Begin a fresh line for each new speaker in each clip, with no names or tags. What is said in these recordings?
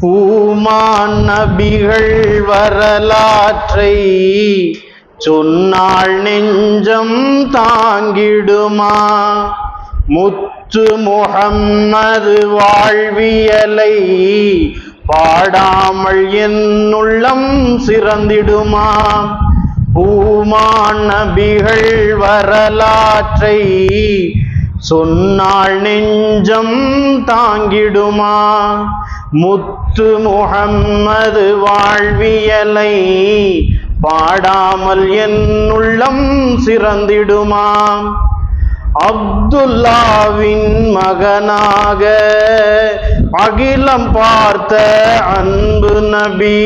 பூமான் நபிகள் வரலாற்றை சொன்னாள் நெஞ்சம் தாங்கிடுமா? முத்து முகம்மது வாழ்வியலை பாடாமல் என்னுள்ளம் சிறந்திடுமா? பூமான் நபிகள் வரலாற்றை சொன்னாள் நெஞ்சம் தாங்கிடுமா? முத்து முகம்மது வாழ்வியலை பாடாமல் என் உள்ளம் சிறந்திடுமாம் அப்துல்லாவின் மகனாக அகிலம் பார்த்த அன்பு நபி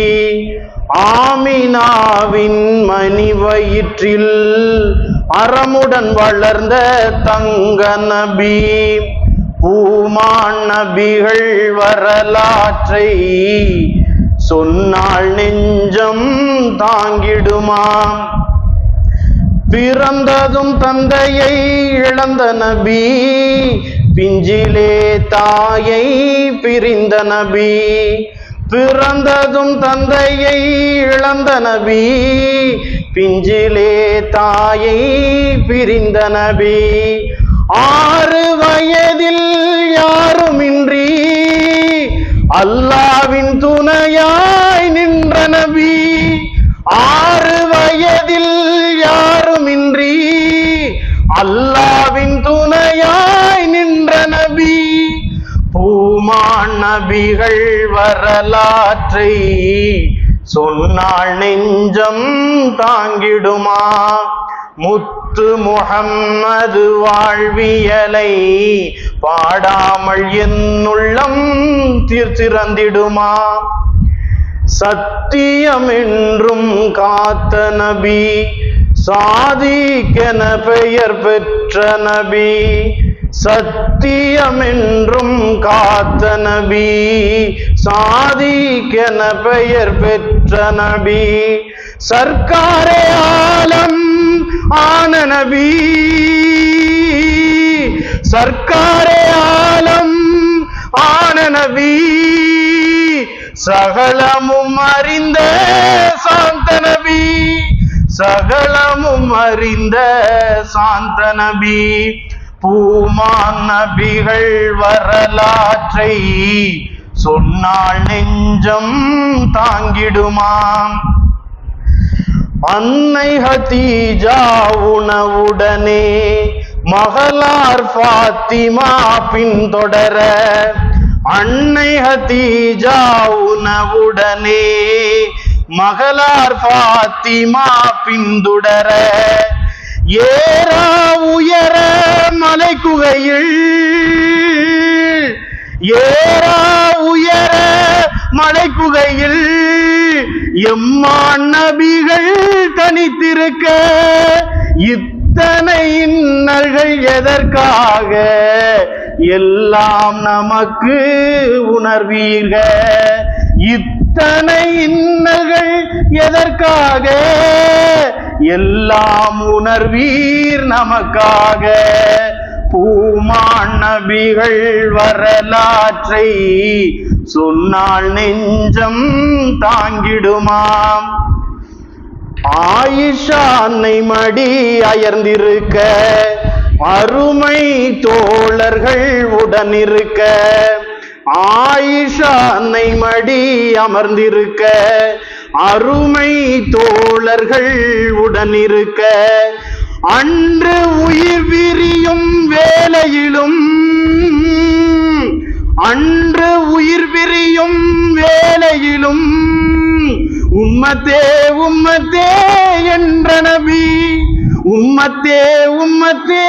ஆமினாவின் மணி வயிற்றில் அறமுடன் வளர்ந்த தங்க நபி. பூமான் நபிகள் வரலாற்றை சொன்னால் நெஞ்சம் தாங்கிடுமா? பிறந்ததும் தந்தையை இழந்த நபி பிஞ்சிலே தாயை பிரிந்த நபி பிறந்ததும் தந்தையை இழந்த நபி பிஞ்சிலே தாயை பிரிந்த நபி. ஆறு வயதில் யாருமின்றி அல்லாவின் துணையாய் நின்ற நபி. ஆறு வயதில் யாருமின்றி அல்லாவின் துணையாய் நின்ற நபி. பூமான் நபிகள் வரலாற்றை சொன்னால் நெஞ்சம் தாங்கிடுமா? முத்து முகம்மது வாழ்வியலை பாடாமல் என்னுள்ளம் உள்ளம் தீர்த்திறந்திடுமா? சத்தியம் என்றும் காத்த நபி சாதிக்கென பெயர் பெற்ற நபி சத்தியம் என்றும் காத்த நபி சாதிக்கென பெயர் பெற்ற நபி சர்க்காரே ஆலம் ஆன நபி. சர்க்காரே ஆலம் ஆன நபி. சகலமும் அறிந்த சாந்த நபி. சகலமும் அறிந்த சாந்த நபி. பூமான் நபிகள் வரலாற்றை சொன்னால் நெஞ்சம் தாங்கிடுமாம். அன்னை ஹதீஜா உணவுடனே மகளார் பாத்திமா பின்தொடர அன்னை ஹதீஜா உணவுடனே மகளார் பாத்திமா பின்துடர. ஏரா உயர மலை குகையில் ஏரா உயர மலை குகையில் எம்மான் நபிகள் தனித்திருக்க இத்தனை இன்னல்கள் எதற்காக? எல்லாம் நமக்கு உணர்வீர்க இத்தனை இன்னல்கள் எதற்காக? எல்லாம் உணர்வீர் நமக்காக. பூமான் நபிகள் வரலாற்றை சொன்னால் நெஞ்சம் தாங்கிடுமாம். ஆயிஷா அன்னை மடி அயர்ந்திருக்க அருமை தோழர்கள் உடனிருக்க. ஆயிஷா அன்னை மடி அமர்ந்திருக்க அருமை தோழர்கள் உடனிருக்க. அன்று உயிர் உம்மத்தே என்ற நபி. உம்மத்தே உம்மத்தே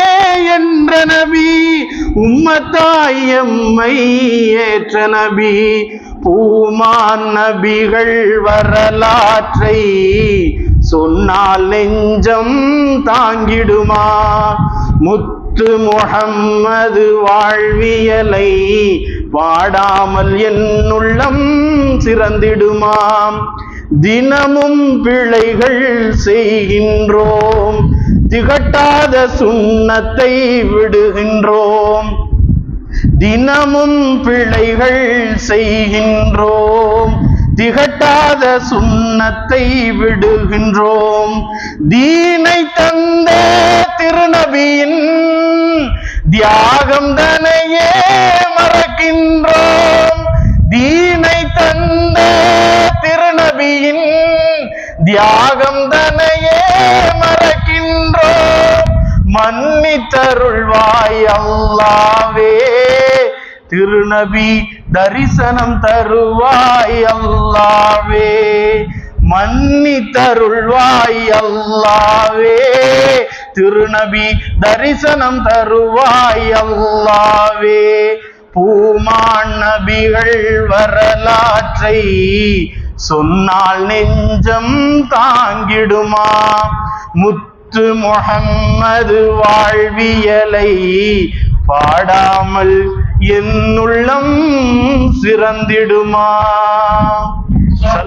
என்ற நபி. உம்மத்தாய் எம்மை ஏற்ற நபி. பூமான் நபிகள் வரலாற்றை சொன்னால் நெஞ்சம் தாங்கிடுமா? முத்து முகம்மது வாழ்வியலை பாடாமல் என் உள்ளம் சிறந்திடுமாம்? தினமும் பிழைகள் செய்கின்றோம். திகட்டாத சுண்ணத்தை விடுகின்றோம். தினமும் பிழைகள் செய்கின்றோம். திகட்டாத சுண்ணத்தை விடுகின்றோம். தீனை தந்த திருநபியின் தியாகம் தனையே தியாகம் தனையே மறக்கின்றோம் மன்னித்தருள்வாய் அல்லாவே. திருநபி தரிசனம் தருவாய் அல்லாவே. மன்னித்தருள்வாய் அல்லாவே. திருநபி தரிசனம் தருவாய் அல்லாவே. பூமான் நபிகள் வரலாற்றை சொன்னால் நெஞ்சம் தாங்கிடுமா? முத்து முகம்மது வாழ்வியலை பாடாமல் என் உள்ளம் சிறந்திடுமா?